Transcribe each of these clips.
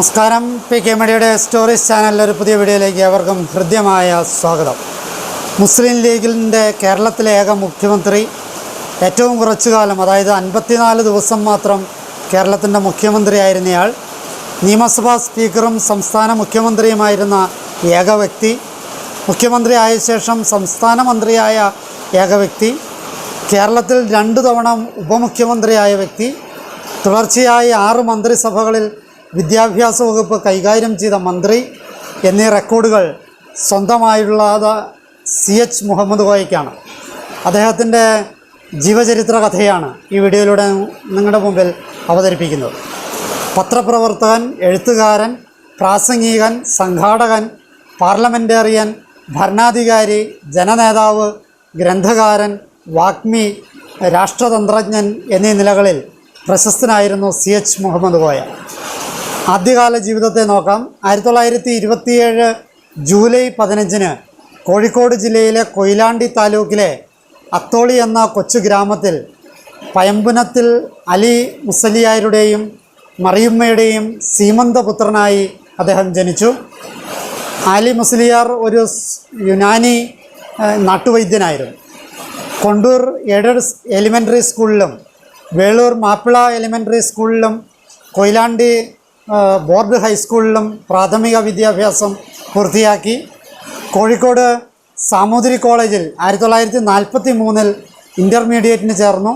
നമസ്കാരം. P K മണിയുടെ stories ചാനലിലെ ഒരു പുതിയ വീഡിയോയിലേക്ക് അവർക്കും ഹൃദ്യമായ സ്വാഗതം. മുസ്ലിം ലീഗിന്റെ കേരളത്തിലെ ഏക മുഖ്യമന്ത്രി ഏറ്റവും കുറച്ചു കാലം അതായത് അൻപത്തിനാല് ദിവസം മാത്രം കേരളത്തിന്റെ മുഖ്യമന്ത്രിയായിരുന്നയാൾ നിയമസഭാ സ്പീക്കറും സംസ്ഥാന മുഖ്യമന്ത്രിയുമായിരുന്ന ഏക വ്യക്തി മുഖ്യമന്ത്രി ആയ ശേഷം സംസ്ഥാന മന്ത്രിയായ ഏക വ്യക്തി കേരളത്തിൽ രണ്ടു തവണ ഉപമുഖ്യമന്ത്രിയായ വ്യക്തി തുടർച്ചയായി ആറ് മന്ത്രിസഭകളിൽ വിദ്യാഭ്യാസ വകുപ്പ് കൈകാര്യം ചെയ്ത മന്ത്രി എന്നീ റെക്കോർഡുകൾ സ്വന്തമായുള്ളത് സി എച്ച് മുഹമ്മദ് കോയയ്ക്കാണ് അദ്ദേഹത്തിന്റെ ജീവചരിത്ര കഥയാണ് ഈ വീഡിയോയിലൂടെ നിങ്ങളുടെ മുമ്പിൽ അവതരിപ്പിക്കുന്നത്. പത്രപ്രവർത്തകൻ എഴുത്തുകാരൻ പ്രാസംഗികൻ സംഘാടകൻ പാർലമെന്റേറിയൻ ഭരണാധികാരി ജനനേതാവ് ഗ്രന്ഥകാരൻ വാഗ്മി രാഷ്ട്രതന്ത്രജ്ഞൻ എന്നീ നിലകളിൽ പ്രശസ്തനായിരുന്നു സി എച്ച് മുഹമ്മദ് കോയ ആദ്യകാല ജീവിതത്തെ നോക്കാം. ആയിരത്തി തൊള്ളായിരത്തി ഇരുപത്തിയേഴ് ജൂലൈ പതിനഞ്ചിന് കോഴിക്കോട് ജില്ലയിലെ കൊയിലാണ്ടി താലൂക്കിലെ അത്തോളി എന്ന കൊച്ചു ഗ്രാമത്തിൽ പയമ്പുനത്തിൽ അലി മുസലിയാരുടെയും മറിയുമ്മയുടെയും സീമന്തപുത്രനായി അദ്ദേഹം ജനിച്ചു. അലി മുസ്ലിയാർ ഒരു യുനാനി നാട്ടുവൈദ്യനായിരുന്നു. കൊണ്ടൂർ എയ്ഡഡ് എലിമെന്ററി സ്കൂളിലും വേളൂർ മാപ്പിള എലിമെന്ററി സ്കൂളിലും കൊയിലാണ്ടി ബോർഡ് ഹൈസ്കൂളിലും പ്രാഥമിക വിദ്യാഭ്യാസം പൂർത്തിയാക്കി കോഴിക്കോട് സാമൂതിരി കോളേജിൽ ആയിരത്തി തൊള്ളായിരത്തി നാൽപ്പത്തി മൂന്നിൽ ഇന്റർമീഡിയറ്റിന് ചേർന്നു.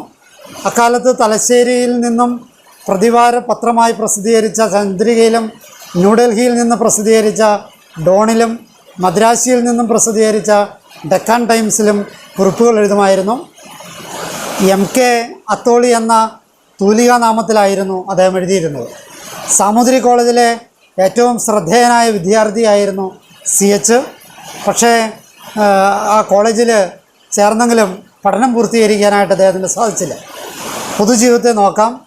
അക്കാലത്ത് തലശ്ശേരിയിൽ നിന്നും പ്രതിവാര പത്രമായി പ്രസിദ്ധീകരിച്ച ചന്ദ്രികയിലും ന്യൂഡൽഹിയിൽ നിന്ന് പ്രസിദ്ധീകരിച്ച ഡോണിലും മദ്രാസിയിൽ നിന്നും പ്രസിദ്ധീകരിച്ച ഡെക്കാൻ ടൈംസിലും കുറിപ്പുകൾ എഴുതുമായിരുന്നു. എം കെ അത്തോളി എന്ന തൂലിക നാമത്തിലായിരുന്നു അദ്ദേഹം എഴുതിയിരുന്നത്. സാമൂതിരി കോളേജിലെ ഏറ്റവും ശ്രദ്ധേയനായ വിദ്യാർത്ഥിയായിരുന്നു സി എച്ച്. പക്ഷേ ആ, കോളേജിൽ ചേർന്നെങ്കിലും പഠനം പൂർത്തീകരിക്കാനായിട്ട് അദ്ദേഹത്തിന് സാധിച്ചില്ല. പൊതുജീവിതത്തെ നോക്കാം.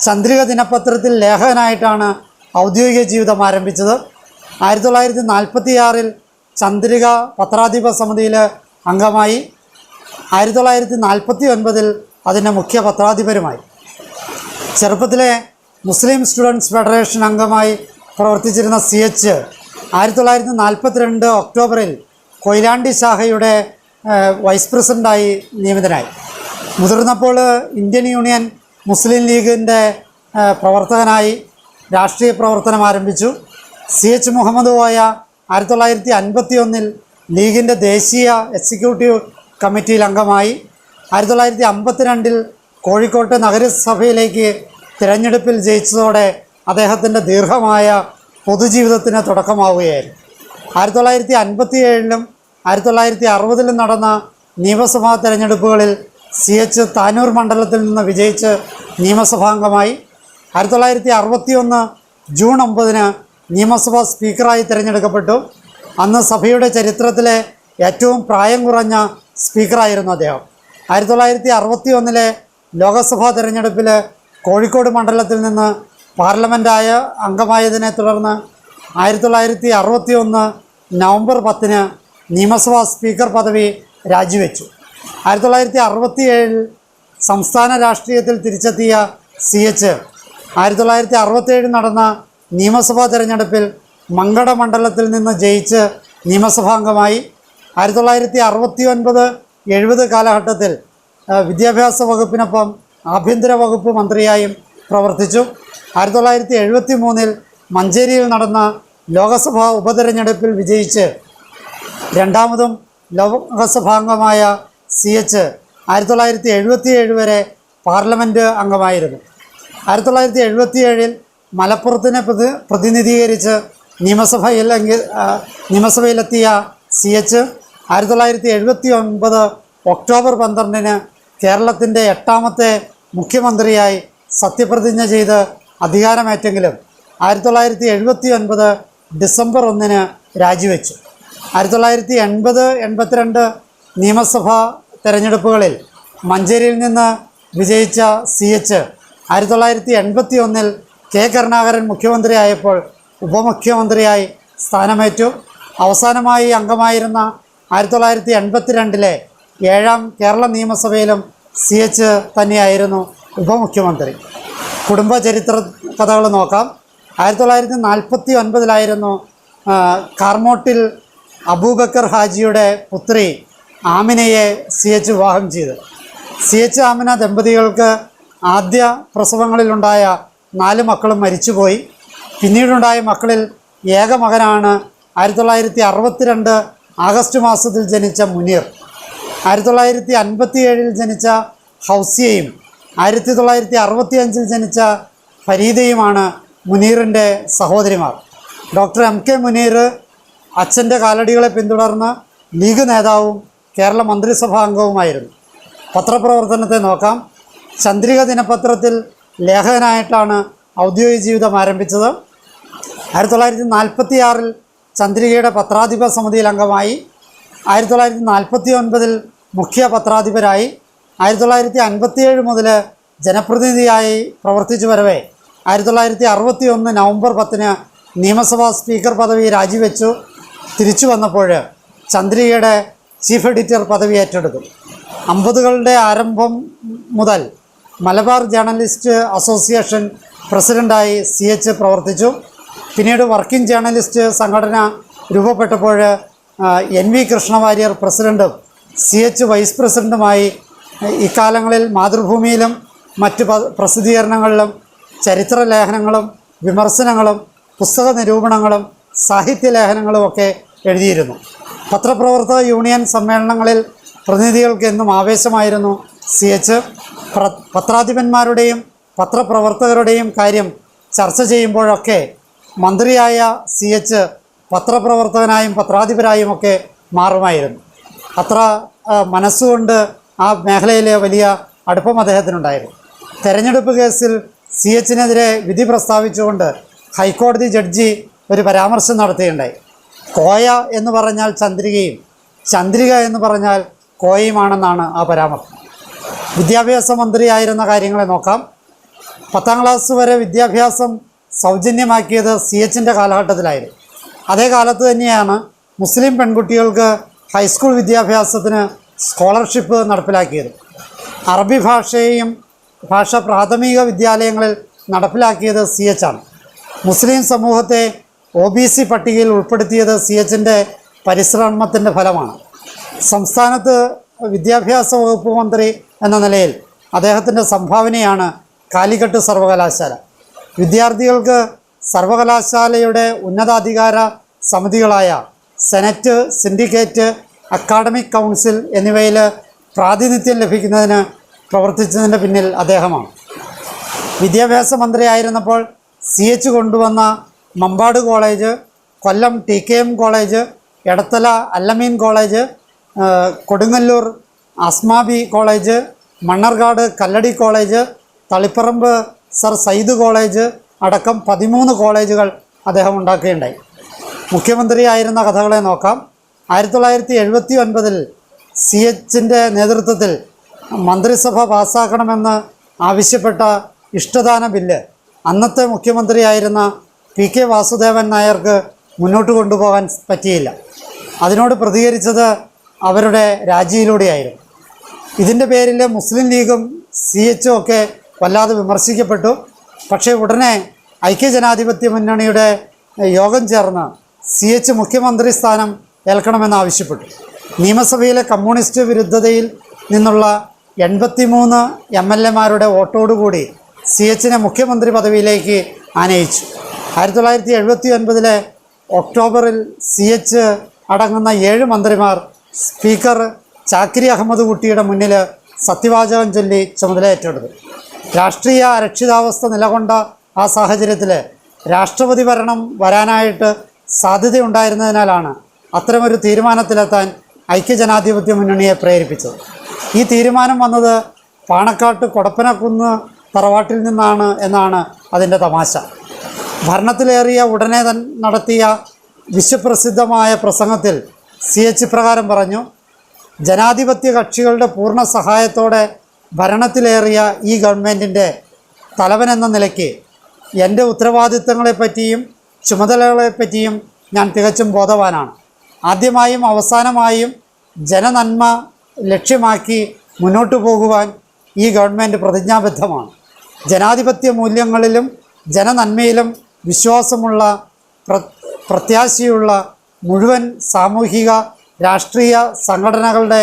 ചന്ദ്രിക ദിനപത്രത്തിൽ ലേഖകനായിട്ടാണ് ഔദ്യോഗിക ജീവിതം ആരംഭിച്ചത്. ആയിരത്തി തൊള്ളായിരത്തി നാൽപ്പത്തി ആറിൽ ചന്ദ്രിക പത്രാധിപ സമിതിയിൽ അംഗമായി. ആയിരത്തി തൊള്ളായിരത്തി നാൽപ്പത്തി ഒൻപതിൽ അതിന്റെ മുഖ്യ പത്രാധിപരുമായി. ചെറുപ്പത്തിലെ മുസ്ലിം സ്റ്റുഡൻസ് ഫെഡറേഷൻ അംഗമായി പ്രവർത്തിച്ചിരുന്ന സി എച്ച് ആയിരത്തി തൊള്ളായിരത്തി നാൽപ്പത്തിരണ്ട് ഒക്ടോബറിൽ കൊയിലാണ്ടി ശാഖയുടെ വൈസ് പ്രസിഡന്റായി നിയമിതനായി. മുതിർന്നപ്പോൾ ഇന്ത്യൻ യൂണിയൻ മുസ്ലിം ലീഗിന്റെ പ്രവർത്തകനായി രാഷ്ട്രീയ പ്രവർത്തനം ആരംഭിച്ചു. സി എച്ച് മുഹമ്മദ് പോയ ആയിരത്തി തൊള്ളായിരത്തി അൻപത്തി ഒന്നിൽ ലീഗിന്റെ ദേശീയ എക്സിക്യൂട്ടീവ് കമ്മിറ്റിയിൽ അംഗമായി. ആയിരത്തി തൊള്ളായിരത്തി അമ്പത്തിരണ്ടിൽ കോഴിക്കോട്ട് നഗരസഭയിലേക്ക് തിരഞ്ഞെടുപ്പിൽ ജയിച്ചതോടെ അദ്ദേഹത്തിന്റെ ദീർഘമായ പൊതുജീവിതത്തിന് തുടക്കമാവുകയായിരുന്നു. ആയിരത്തി തൊള്ളായിരത്തി അൻപത്തി ഏഴിലും ആയിരത്തി തൊള്ളായിരത്തി അറുപതിലും നടന്ന നിയമസഭാ തിരഞ്ഞെടുപ്പുകളിൽ സി എച്ച് താനൂർ മണ്ഡലത്തിൽ നിന്ന് വിജയിച്ച് നിയമസഭാംഗമായി. ആയിരത്തി തൊള്ളായിരത്തി അറുപത്തി ഒന്ന് ജൂൺ ഒമ്പതിന് നിയമസഭാ സ്പീക്കറായി തിരഞ്ഞെടുക്കപ്പെട്ടു. അന്ന് സഭയുടെ ചരിത്രത്തിലെ ഏറ്റവും പ്രായം കുറഞ്ഞ സ്പീക്കറായിരുന്നു അദ്ദേഹം. ആയിരത്തി തൊള്ളായിരത്തി അറുപത്തി ഒന്നിലെ ലോകസഭാ തെരഞ്ഞെടുപ്പിൽ കോഴിക്കോട് മണ്ഡലത്തിൽ നിന്ന് പാർലമെന്റായ അംഗമായതിനെ തുടർന്ന് ആയിരത്തി തൊള്ളായിരത്തി അറുപത്തി ഒന്ന് നവംബർ പത്തിന് നിയമസഭാ സ്പീക്കർ പദവി രാജിവെച്ചു. ആയിരത്തി തൊള്ളായിരത്തി അറുപത്തി ഏഴിൽ സംസ്ഥാന രാഷ്ട്രീയത്തിൽ തിരിച്ചെത്തിയ സി എച്ച് ആയിരത്തി തൊള്ളായിരത്തി അറുപത്തേഴിൽ നടന്ന നിയമസഭാ തെരഞ്ഞെടുപ്പിൽ മങ്കട മണ്ഡലത്തിൽ നിന്ന് ജയിച്ച് നിയമസഭാംഗമായി. ആയിരത്തി തൊള്ളായിരത്തി അറുപത്തി ഒൻപത് എഴുപത് കാലഘട്ടത്തിൽ വിദ്യാഭ്യാസ വകുപ്പിനൊപ്പം ആഭ്യന്തര വകുപ്പ് മന്ത്രിയായും പ്രവർത്തിച്ചു. ആയിരത്തി തൊള്ളായിരത്തി എഴുപത്തി മൂന്നിൽ മഞ്ചേരിയിൽ നടന്ന ലോകസഭാ ഉപതെരഞ്ഞെടുപ്പിൽ വിജയിച്ച് രണ്ടാമതും ലോകസഭാംഗമായ സി എച്ച് ആയിരത്തി തൊള്ളായിരത്തി എഴുപത്തി ഏഴ് വരെ പാർലമെന്റ് അംഗമായിരുന്നു. ആയിരത്തി തൊള്ളായിരത്തി എഴുപത്തി ഏഴിൽ മലപ്പുറത്തിനെ പ്രതി പ്രതിനിധീകരിച്ച് നിയമസഭയിൽ നിയമസഭയിലെത്തിയ സി എച്ച് ആയിരത്തി തൊള്ളായിരത്തി എഴുപത്തി ഒൻപത് ഒക്ടോബർ പന്ത്രണ്ടിന് കേരളത്തിന്റെ എട്ടാമത്തെ മുഖ്യമന്ത്രിയായി സത്യപ്രതിജ്ഞ ചെയ്ത് അധികാരമേറ്റെങ്കിലും ആയിരത്തി തൊള്ളായിരത്തി എഴുപത്തി ഒൻപത് ഡിസംബർ ഒന്നിന് രാജിവെച്ചു. ആയിരത്തി തൊള്ളായിരത്തി എൺപത് എൺപത്തിരണ്ട് നിയമസഭാ തെരഞ്ഞെടുപ്പുകളിൽ മഞ്ചേരിയിൽ നിന്ന് വിജയിച്ച സി എച്ച് ആയിരത്തി തൊള്ളായിരത്തി എൺപത്തി ഒന്നിൽ കെ കരുണാകരൻ മുഖ്യമന്ത്രിയായപ്പോൾ ഉപമുഖ്യമന്ത്രിയായി സ്ഥാനമേറ്റു. അവസാനമായി അംഗമായിരുന്ന ആയിരത്തി തൊള്ളായിരത്തി എൺപത്തി രണ്ടിലെ ഏഴാം കേരള നിയമസഭയിലും സി എച്ച് തന്നെയായിരുന്നു ഉപമുഖ്യമന്ത്രി. കുടുംബ ചരിത്ര കഥകൾ നോക്കാം. ആയിരത്തി തൊള്ളായിരത്തി നാൽപ്പത്തി ഒൻപതിലായിരുന്നു കാർമോട്ടിൽ അബൂബക്കർ ഹാജിയുടെ പുത്രി ആമിനയെ സി എച്ച് വിവാഹം ചെയ്ത്. സി എച്ച് ആമിന ദമ്പതികൾക്ക് ആദ്യ പ്രസവങ്ങളിലുണ്ടായ നാല് മക്കളും മരിച്ചുപോയി. പിന്നീടുണ്ടായ മക്കളിൽ ഏക മകനാണ് ആയിരത്തി തൊള്ളായിരത്തി അറുപത്തിരണ്ട് ആഗസ്റ്റ് മാസത്തിൽ ജനിച്ച മുനീർ. ആയിരത്തി തൊള്ളായിരത്തി അൻപത്തി ഏഴിൽ ജനിച്ച ഹൗസിയയും ആയിരത്തി തൊള്ളായിരത്തി അറുപത്തി അഞ്ചിൽ ജനിച്ച ഫരീദയുമാണ് മുനീറിന്റെ സഹോദരിമാർ. ഡോക്ടർ എം കെ മുനീർ അച്ഛന്റെ കാലടികളെ പിന്തുടർന്ന് ലീഗ് നേതാവും കേരള മന്ത്രിസഭാ അംഗവുമായിരുന്നു. പത്രപ്രവർത്തനത്തെ നോക്കാം. ചന്ദ്രിക ദിനപത്രത്തിൽ ലേഖകനായിട്ടാണ് ഔദ്യോഗിക ജീവിതം ആരംഭിച്ചത്. ആയിരത്തി തൊള്ളായിരത്തി നാൽപ്പത്തി ആറിൽ ചന്ദ്രികയുടെ പത്രാധിപ സമിതിയിൽ അംഗമായി. ആയിരത്തി തൊള്ളായിരത്തി നാൽപ്പത്തി ഒൻപതിൽ മുഖ്യ പത്രാധിപരായി ആയിരത്തി തൊള്ളായിരത്തി അൻപത്തിയേഴ് മുതൽ ജനപ്രതിനിധിയായി പ്രവർത്തിച്ചു വരവേ. ആയിരത്തി തൊള്ളായിരത്തി അറുപത്തി ഒന്ന് നവംബർ പത്തിന് നിയമസഭാ സ്പീക്കർ പദവി രാജിവെച്ചു. തിരിച്ചു വന്നപ്പോൾ ചന്ദ്രികയുടെ ചീഫ് എഡിറ്റർ പദവി ഏറ്റെടുത്തു. അമ്പതുകളുടെ ആരംഭം മുതൽ മലബാർ ജേർണലിസ്റ്റ് അസോസിയേഷൻ പ്രസിഡന്റായി സി എച്ച് പ്രവർത്തിച്ചു. പിന്നീട് വർക്കിംഗ് ജേർണലിസ്റ്റ് സംഘടന രൂപപ്പെട്ടപ്പോൾ എൻ വി കൃഷ്ണവാര്യർ പ്രസിഡന്റും സി എച്ച് വൈസ് പ്രസിഡന്റുമായി ഇക്കാലങ്ങളിൽ മാതൃഭൂമിയിലും മറ്റ് പ്രസിദ്ധീകരണങ്ങളിലും ചരിത്ര ലേഖനങ്ങളും വിമർശനങ്ങളും പുസ്തക നിരൂപണങ്ങളും സാഹിത്യ ലേഖനങ്ങളും ഒക്കെ എഴുതിയിരുന്നു. പത്രപ്രവർത്തക യൂണിയൻ സമ്മേളനങ്ങളിൽ പ്രതിനിധികൾക്ക് എന്നും ആവേശമായിരുന്നു സി എച്ച്. പത്രാധിപന്മാരുടെയും പത്രപ്രവർത്തകരുടെയും കാര്യം ചർച്ച ചെയ്യുമ്പോഴൊക്കെ മന്ത്രിയായ സി എച്ച് പത്രപ്രവർത്തകനായും പത്രാധിപരായും ഒക്കെ മാറുമായിരുന്നു. അത്ര മനസ്സുകൊണ്ട് ആ മേഖലയിലെ വലിയ അടുപ്പം അദ്ദേഹത്തിനുണ്ടായിരുന്നു. തെരഞ്ഞെടുപ്പ് കേസിൽ സി എച്ചിനെതിരെ വിധി പ്രസ്താവിച്ചുകൊണ്ട് ഹൈക്കോടതി ജഡ്ജി ഒരു പരാമർശം നടത്തുകയുണ്ടായി കോയ എന്ന് പറഞ്ഞാൽ ചന്ദ്രികയും ചന്ദ്രിക എന്ന് പറഞ്ഞാൽ കോയയുമാണെന്നാണ് ആ പരാമർശം. വിദ്യാഭ്യാസ മന്ത്രിയായിരുന്ന കാര്യങ്ങളെ നോക്കാം. പത്താം ക്ലാസ് വരെ വിദ്യാഭ്യാസം സൗജന്യമാക്കിയത് സി എച്ചിന്റെ കാലഘട്ടത്തിലായിരുന്നു. അതേ കാലത്ത് തന്നെയാണ് മുസ്ലിം പെൺകുട്ടികൾക്ക് ഹൈസ്കൂൾ വിദ്യാഭ്യാസത്തിന് സ്കോളർഷിപ്പ് നടപ്പിലാക്കിയത്. അറബി ഭാഷയെയും ഭാഷ പ്രാഥമിക വിദ്യാലയങ്ങളിൽ നടപ്പിലാക്കിയത് സി എച്ച് ആണ്. മുസ്ലിം സമൂഹത്തെ ഒ ബി സി പട്ടികയിൽ ഉൾപ്പെടുത്തിയത് സി എച്ചിന്റെ പരിശ്രമത്തിന്റെ ഫലമാണ്. സംസ്ഥാനത്ത് വിദ്യാഭ്യാസ വകുപ്പ് മന്ത്രി എന്ന നിലയിൽ അദ്ദേഹത്തിന്റെ സംഭാവനയാണ് കാലിക്കട്ട് സർവകലാശാല. വിദ്യാർത്ഥികൾക്ക് സർവകലാശാലയുടെ ഉന്നതാധികാര സമിതികളായ സെനറ്റ് സിൻഡിക്കേറ്റ് അക്കാഡമിക് കൗൺസിൽ എന്നിവയിൽ പ്രാതിനിധ്യം ലഭിക്കുന്നതിന് പ്രവർത്തിച്ചതിന്റെ പിന്നിൽ അദ്ദേഹമാണ്. വിദ്യാഭ്യാസ മന്ത്രിയായിരുന്നപ്പോൾ സി എച്ച് കൊണ്ടുവന്ന Mampad college Kollam T K M college Edathala Al Ameen college Kodungallur Asmabi college Mannarkkad Kalladi college Taliparamba sir Syed college അടക്കം പതിമൂന്ന് കോളേജുകൾ അദ്ദേഹം ഉണ്ടാക്കുകയുണ്ടായി. മുഖ്യമന്ത്രിയായിരുന്ന കഥകളെ നോക്കാം. ആയിരത്തി തൊള്ളായിരത്തി എഴുപത്തി ഒൻപതിൽ സി എച്ചിന്റെ നേതൃത്വത്തിൽ മന്ത്രിസഭ പാസ്സാക്കണമെന്ന് ആവശ്യപ്പെട്ട ഇഷ്ടദാന ബില്ല് അന്നത്തെ മുഖ്യമന്ത്രിയായിരുന്ന പി കെ വാസുദേവൻ നായർക്ക് മുന്നോട്ട് കൊണ്ടുപോകാൻ പറ്റിയില്ല. അതിനോട് പ്രതികരിച്ചത് അവരുടെ രാജിയിലൂടെയായിരുന്നു. ഇതിന്റെ പേരിൽ മുസ്ലിം ലീഗും സി എച്ചും ഒക്കെ വല്ലാതെ വിമർശിക്കപ്പെട്ടു. പക്ഷേ ഉടനെ ഐക്യജനാധിപത്യ മുന്നണിയുടെ യോഗം ചേർന്ന് സി എച്ച് മുഖ്യമന്ത്രി സ്ഥാനം ഏൽക്കണമെന്ന് ആവശ്യപ്പെട്ടു. നിയമസഭയിലെ കമ്മ്യൂണിസ്റ്റ് വിരുദ്ധതയിൽ നിന്നുള്ള എൺപത്തിമൂന്ന് എം എൽ എമാരുടെ വോട്ടോടുകൂടി സി എച്ചിനെ മുഖ്യമന്ത്രി പദവിയിലേക്ക് ആനയിച്ചു. ആയിരത്തി തൊള്ളായിരത്തി എഴുപത്തി ഒൻപതിലെ ഒക്ടോബറിൽ സി എച്ച് അടങ്ങുന്ന ഏഴ് മന്ത്രിമാർ സ്പീക്കർ ചാക്കിരി അഹമ്മദ് കുട്ടിയുടെ മുന്നിൽ സത്യവാചകം ചൊല്ലി ചുമതല ഏറ്റെടുത്തു രാഷ്ട്രീയ അരക്ഷിതാവസ്ഥ നിലകൊണ്ട ആ സാഹചര്യത്തിൽ രാഷ്ട്രപതി ഭരണം വരാനായിട്ട് സാധ്യതയുണ്ടായിരുന്നതിനാലാണ് അത്തരമൊരു തീരുമാനത്തിലെത്താൻ ഐക്യജനാധിപത്യ മുന്നണിയെ പ്രേരിപ്പിച്ചത്. ഈ തീരുമാനം വന്നത് പാണക്കാട്ട് കൊടപ്പനക്കുന്ന് തറവാട്ടിൽ നിന്നാണ് എന്നാണ് അതിന്റെ തമാശ. ഭരണത്തിലേറിയ ഉടനെ തന്നെ നടത്തിയ വിശ്വപ്രസിദ്ധമായ പ്രസംഗത്തിൽ സി എച്ച് പ്രകാരം പറഞ്ഞു ജനാധിപത്യ കക്ഷികളുടെ പൂർണ സഹായത്തോടെ ഭരണത്തിലേറിയ ഈ ഗവൺമെന്റിന്റെ തലവനെന്ന നിലയ്ക്ക് എന്റെ ഉത്തരവാദിത്തങ്ങളെപ്പറ്റിയും ചുമതലകളെപ്പറ്റിയും ഞാൻ തികച്ചും ബോധവാനാണ്. ആദ്യമായും അവസാനമായും ജനനന്മ ലക്ഷ്യമാക്കി മുന്നോട്ടു പോകുവാൻ ഈ ഗവൺമെന്റ് പ്രതിജ്ഞാബദ്ധമാണ്. ജനാധിപത്യ മൂല്യങ്ങളിലും ജനനന്മയിലും വിശ്വാസമുള്ള പ്ര പ്രത്യാശയുള്ള മുഴുവൻ സാമൂഹിക രാഷ്ട്രീയ സംഘടനകളുടെ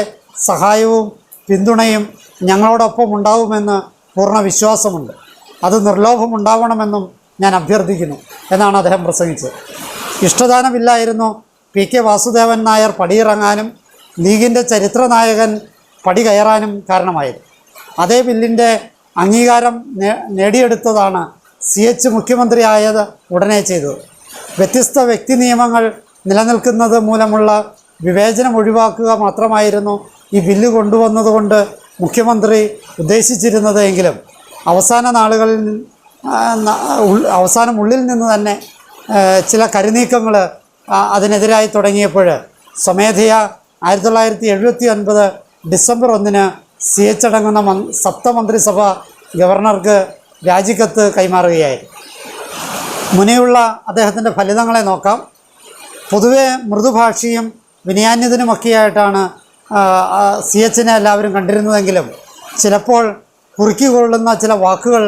സഹായവും പിന്തുണയും ഞങ്ങളോടൊപ്പം ഉണ്ടാവുമെന്ന് പൂർണ വിശ്വാസമുണ്ട്. അത് നിർലോഭമുണ്ടാവണമെന്നും ഞാൻ അഭ്യർത്ഥിക്കുന്നു എന്നാണ് അദ്ദേഹം പ്രസംഗിച്ചത്. ഇഷ്ടദാനമില്ലായിരുന്നു പി കെ വാസുദേവൻ നായർ പടിയിറങ്ങാനും ലീഗിന്റെ ചരിത്ര നായകൻ പടി കയറാനും കാരണമായത്. അതേ ബില്ലിന്റെ അംഗീകാരം നേടിയെടുത്തതാണ് സി എച്ച് മുഖ്യമന്ത്രിയായത് ഉടനെ ചെയ്തത്. വ്യത്യസ്ത വ്യക്തി നിയമങ്ങൾ നിലനിൽക്കുന്നത് മൂലമുള്ള വിവേചനം ഒഴിവാക്കുക മാത്രമായിരുന്നു ഈ ബില്ല് കൊണ്ടുവന്നതുകൊണ്ട് മുഖ്യമന്ത്രി ഉദ്ദേശിച്ചിരുന്നത് എങ്കിലും അവസാന നാളുകളിൽ അവസാനം ഉള്ളിൽ നിന്ന് തന്നെ ചില കരുനീക്കങ്ങൾ അതിനെതിരായി തുടങ്ങിയപ്പോൾ സ്വമേധയാ ആയിരത്തി തൊള്ളായിരത്തി എഴുപത്തി ഒൻപത് ഡിസംബർ ഒന്നിന് സി എച്ച് അടങ്ങുന്ന മ സപ്തമന്ത്രിസഭ ഗവർണർക്ക് രാജിക്കത്ത് കൈമാറുകയായിരുന്നു. മുനെയുള്ള അദ്ദേഹത്തിന്റെ ഫലിതങ്ങളെ നോക്കാം. പൊതുവെ മൃദുഭാഷിയും വിനയാന്യതനുമൊക്കെയായിട്ടാണ് സി എച്ചിനെ എല്ലാവരും കണ്ടിരുന്നതെങ്കിലും ചിലപ്പോൾ കുറുക്കിക്കൊള്ളുന്ന ചില വാക്കുകൾ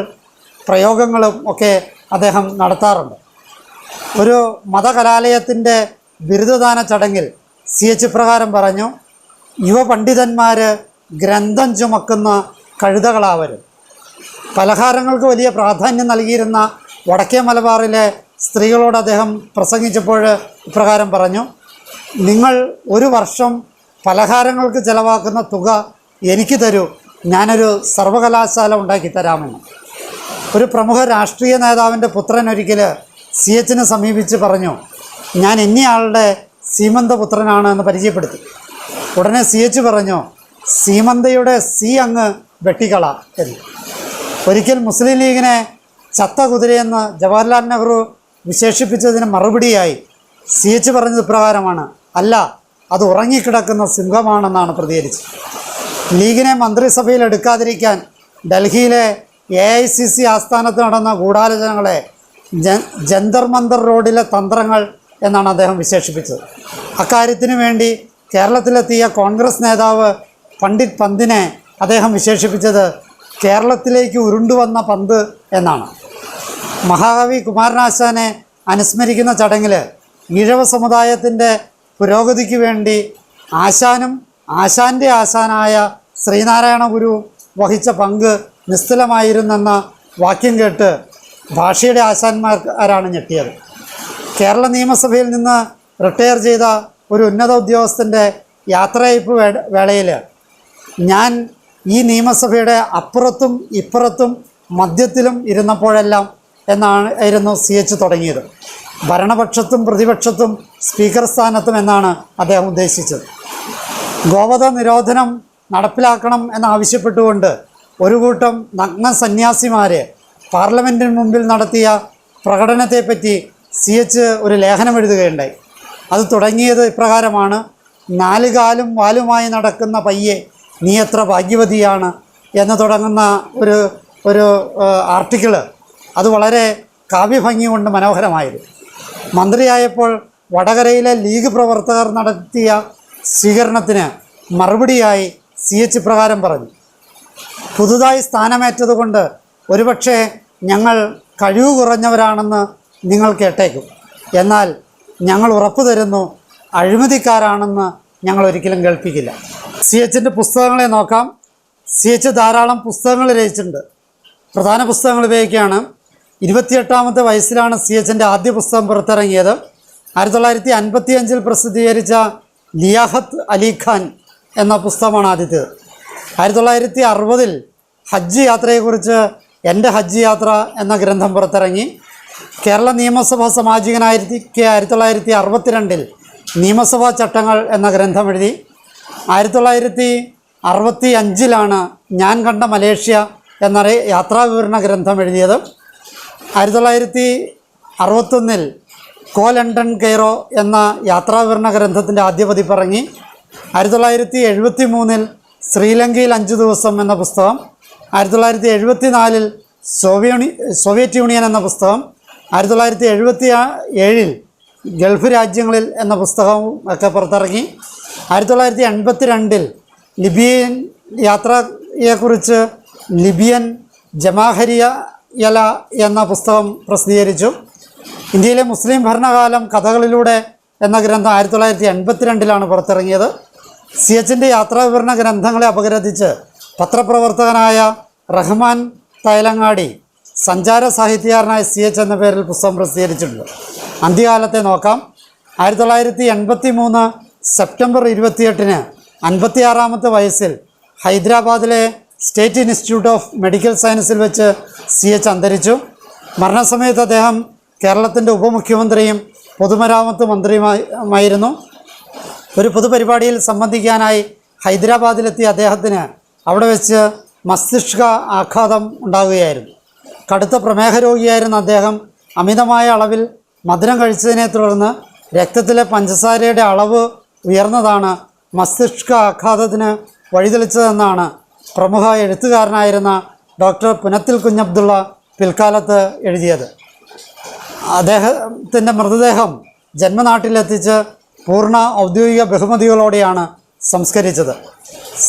പ്രയോഗങ്ങളും ഒക്കെ അദ്ദേഹം നടത്താറുണ്ട്. ഒരു മതകലാലയത്തിന്റെ ബിരുദദാന ചടങ്ങിൽ സി എച്ച് പ്രകാരം പറഞ്ഞു യുവ പണ്ഡിതന്മാർ ഗ്രന്ഥം ചുമക്കുന്ന കഴുതകളാവരും പലഹാരങ്ങൾക്ക് വലിയ പ്രാധാന്യം നൽകിയിരുന്ന വടക്കേ മലബാറിലെ സ്ത്രീകളോട് അദ്ദേഹം പ്രസംഗിച്ചപ്പോൾ ഇപ്രകാരം പറഞ്ഞു നിങ്ങൾ ഒരു വർഷം പലഹാരങ്ങൾക്ക് ചിലവാക്കുന്ന തുക എനിക്ക് തരൂ. ഞാനൊരു സർവകലാശാല ഉണ്ടാക്കി തരാമെന്ന്. ഒരു പ്രമുഖ രാഷ്ട്രീയ നേതാവിന്റെ പുത്രൻ ഒരിക്കൽ സി എച്ചിനെ സമീപിച്ച് പറഞ്ഞു ഞാൻ ഇന്നയാളുടെ സീമന്തപുത്രനാണ് എന്ന് പരിചയപ്പെടുത്തി. ഉടനെ സി എച്ച് പറഞ്ഞു സീമന്തയുടെ സി അങ്ങ് വെട്ടിക്കള എന്ന്. ഒരിക്കൽ മുസ്ലിം ലീഗിനെ ചത്ത കുതിരയെന്ന് ജവഹർലാൽ നെഹ്റു വിശേഷിപ്പിച്ചതിന് മറുപടിയായി. സി എച്ച് പറഞ്ഞത് ഇപ്രകാരമാണ് അല്ല അത് ഉറങ്ങിക്കിടക്കുന്ന സിംഹമാണെന്നാണ് പ്രതികരിച്ചത്. ലീഗിനെ മന്ത്രിസഭയിൽ എടുക്കാതിരിക്കാൻ ഡൽഹിയിലെ എ ഐ സി സി ആസ്ഥാനത്ത് നടന്ന ഗൂഢാലോചനകളെ ജന്തർ റോഡിലെ തന്ത്രങ്ങൾ എന്നാണ് അദ്ദേഹം വിശേഷിപ്പിച്ചത്. അക്കാര്യത്തിനു വേണ്ടി കേരളത്തിലെത്തിയ കോൺഗ്രസ് നേതാവ് പണ്ഡിറ്റ് പന്തിനെ അദ്ദേഹം വിശേഷിപ്പിച്ചത് കേരളത്തിലേക്ക് ഉരുണ്ടുവന്ന പന്ത് എന്നാണ്. മഹാകവി കുമാരനാശാനെ അനുസ്മരിക്കുന്ന ചടങ്ങിൽ ഈഴവ സമുദായത്തിന്റെ പുരോഗതിക്ക് വേണ്ടി ആശാനും ആശാന്റെ ആശാനായ ശ്രീനാരായണ ഗുരു വഹിച്ച പങ്ക് നിസ്തുലമായിരുന്നെന്ന വാക്യം കേട്ട് ഭാഷയുടെ ആശാന്മാർ ആരാണ് ഞെട്ടിയത്? കേരള നിയമസഭയിൽ നിന്ന് റിട്ടയർ ചെയ്ത ഒരു ഉന്നത ഉദ്യോഗസ്ഥന്റെ യാത്രയയപ്പ് വേളയിൽ ഞാൻ ഈ നിയമസഭയുടെ അപ്പുറത്തും ഇപ്പുറത്തും മധ്യത്തിലും ഇരുന്നപ്പോഴെല്ലാം എന്നാണ് ആയിരുന്നു സി എച്ച് തുടങ്ങിയത്. ഭരണപക്ഷത്തും പ്രതിപക്ഷത്തും സ്പീക്കർ സ്ഥാനത്തും എന്നാണ് അദ്ദേഹം ഉദ്ദേശിച്ചത്. ഗോവധ നിരോധനം നടപ്പിലാക്കണം എന്നാവശ്യപ്പെട്ടുകൊണ്ട് ഒരു കൂട്ടം നഗ്ന സന്യാസിമാരെ പാർലമെന്റിന് മുമ്പിൽ നടത്തിയ പ്രകടനത്തെപ്പറ്റി സി എച്ച് ഒരു ലേഖനം എഴുതുകയുണ്ടായി. അത് തുടങ്ങിയത് ഇപ്രകാരമാണ്. നാല് കാലും വാലുമായി നടക്കുന്ന പയ്യെ നീ എത്ര ഭാഗ്യവതിയാണ് എന്ന് തുടങ്ങുന്ന ഒരു ഒരു ആർട്ടിക്കിൾ. അത് വളരെ കാവ്യഭംഗി കൊണ്ട് മനോഹരമായിരുന്നു. മന്ത്രിയായപ്പോൾ വടകരയിലെ ലീഗ് പ്രവർത്തകർ നടത്തിയ സ്വീകരണത്തിന് മറുപടിയായി സി എച്ച് പ്രകാരം പറഞ്ഞു. പുതുതായി സ്ഥാനമേറ്റതുകൊണ്ട് ഒരുപക്ഷെ ഞങ്ങൾ കഴിവ് കുറഞ്ഞവരാണെന്ന് നിങ്ങൾ കേട്ടേക്കും. എന്നാൽ ഞങ്ങൾ ഉറപ്പു തരുന്നു അഴിമതിക്കാരാണെന്ന് ഞങ്ങൾ ഒരിക്കലും കേൾപ്പിക്കില്ല സി എച്ചിന്റെ പുസ്തകങ്ങളെ നോക്കാം. സി എച്ച് ധാരാളം പുസ്തകങ്ങൾ രചിച്ചിട്ടുണ്ട്. പ്രധാന പുസ്തകങ്ങൾ ഇവയൊക്കെയാണ് ഇരുപത്തിയെട്ടാമത്തെ വയസ്സിലാണ് സി എച്ചിന്റെ ആദ്യ പുസ്തകം പുറത്തിറങ്ങിയത്. ആയിരത്തി തൊള്ളായിരത്തി അൻപത്തി അഞ്ചിൽ പ്രസിദ്ധീകരിച്ച ലിയാഹത്ത് അലി ഖാൻ എന്ന പുസ്തകമാണ് ആദ്യത്തേത്. ആയിരത്തി തൊള്ളായിരത്തി അറുപതിൽ ഹജ്ജ് യാത്രയെക്കുറിച്ച് എന്റെ ഹജ്ജ് യാത്ര എന്ന ഗ്രന്ഥം പുറത്തിറങ്ങി. കേരള നിയമസഭാ സാമാജികനായിരിക്കെ ആയിരത്തി തൊള്ളായിരത്തി അറുപത്തിരണ്ടിൽ നിയമസഭാ ചട്ടങ്ങൾ എന്ന ഗ്രന്ഥം എഴുതി. ആയിരത്തി തൊള്ളായിരത്തി അറുപത്തി അഞ്ചിലാണ് ഞാൻ കണ്ട മലേഷ്യ എന്ന യാത്രാവിവരണ ഗ്രന്ഥം എഴുതിയത്. ആയിരത്തി തൊള്ളായിരത്തി അറുപത്തൊന്നിൽ കോ ലണ്ടൻ കെയ്റോ എന്ന യാത്രാവിവരണ ഗ്രന്ഥത്തിന്റെ ആദ്യ പതിപ്പിറങ്ങി ആയിരത്തി തൊള്ളായിരത്തി എഴുപത്തി മൂന്നിൽ ശ്രീലങ്കയിൽ അഞ്ച് ദിവസം എന്ന പുസ്തകം. ആയിരത്തി തൊള്ളായിരത്തി എഴുപത്തി നാലിൽ സോവിയണി സോവിയറ്റ് യൂണിയൻ എന്ന പുസ്തകം. ആയിരത്തി തൊള്ളായിരത്തി എഴുപത്തി ഏഴിൽ ഗൾഫ് രാജ്യങ്ങളിൽ എന്ന പുസ്തകവും ഒക്കെ പുറത്തിറങ്ങി. ആയിരത്തി തൊള്ളായിരത്തി എൺപത്തി രണ്ടിൽ ലിബിയൻ യാത്രയെക്കുറിച്ച് ലിബിയൻ ജമാഹരിയല എന്ന പുസ്തകം പ്രസിദ്ധീകരിച്ചു. ഇന്ത്യയിലെ മുസ്ലിം ഭരണകാലം കഥകളിലൂടെ എന്ന ഗ്രന്ഥം ആയിരത്തി തൊള്ളായിരത്തി എൺപത്തിരണ്ടിലാണ് പുറത്തിറങ്ങിയത്. സി എച്ചിന്റെ യാത്രാവിവരണ ഗ്രന്ഥങ്ങളെ അപഗ്രഥിച്ച് പത്രപ്രവർത്തകനായ റഹ്മാൻ തൈലങ്ങാടി സഞ്ചാര സാഹിത്യകാരനായ സി എച്ച് എന്ന പേരിൽ പുസ്തകം പ്രസിദ്ധീകരിച്ചിട്ടുണ്ട്. അന്ത്യകാലത്തെ നോക്കാം. ആയിരത്തി തൊള്ളായിരത്തി എൺപത്തി മൂന്ന് സെപ്റ്റംബർ ഇരുപത്തിയെട്ടിന് അൻപത്തിയാറാമത്തെ വയസ്സിൽ ഹൈദരാബാദിലെ സ്റ്റേറ്റ് ഇൻസ്റ്റിറ്റ്യൂട്ട് ഓഫ് മെഡിക്കൽ സയൻസിൽ വെച്ച് സി എച്ച് അന്തരിച്ചു. മരണസമയത്ത് അദ്ദേഹം കേരളത്തിന്റെ ഉപമുഖ്യമന്ത്രിയും പൊതുമരാമത്ത് മന്ത്രിയുമായിരുന്നു ഒരു പൊതുപരിപാടിയിൽ സംബന്ധിക്കാനായി ഹൈദരാബാദിലെത്തിയ അദ്ദേഹത്തിന് അവിടെ വെച്ച് മസ്തിഷ്ക ആഘാതം ഉണ്ടാവുകയായിരുന്നു. കടുത്ത പ്രമേഹ രോഗിയായിരുന്ന അദ്ദേഹം അമിതമായ അളവിൽ മധുരം കഴിച്ചതിനെ തുടർന്ന് രക്തത്തിലെ പഞ്ചസാരയുടെ അളവ് ഉയർന്നതാണ് മസ്തിഷ്ക ആഘാതത്തിന് വഴിതെളിച്ചതെന്നാണ് പ്രമുഖ എഴുത്തുകാരനായിരുന്ന ഡോക്ടർ പുനത്തിൽ കുഞ്ഞബ്ദുള്ള പിൽക്കാലത്ത് എഴുതിയത്. അദ്ദേഹത്തിന്റെ മൃതദേഹം ജന്മനാട്ടിലെത്തിച്ച് പൂർണ ഔദ്യോഗിക ബഹുമതികളോടെയാണ് സംസ്കരിച്ചത്.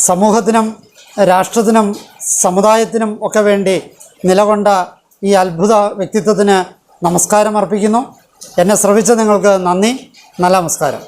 സമൂഹത്തിനും രാഷ്ട്രത്തിനും സമുദായത്തിനും ഒക്കെ വേണ്ടി നിലകൊണ്ട ഈ അത്ഭുത വ്യക്തിത്വത്തിന് നമസ്കാരം അർപ്പിക്കുന്നു എന്നെ ശ്രവിച്ച നിങ്ങൾക്ക് നന്ദി. നല്ല നമസ്കാരം.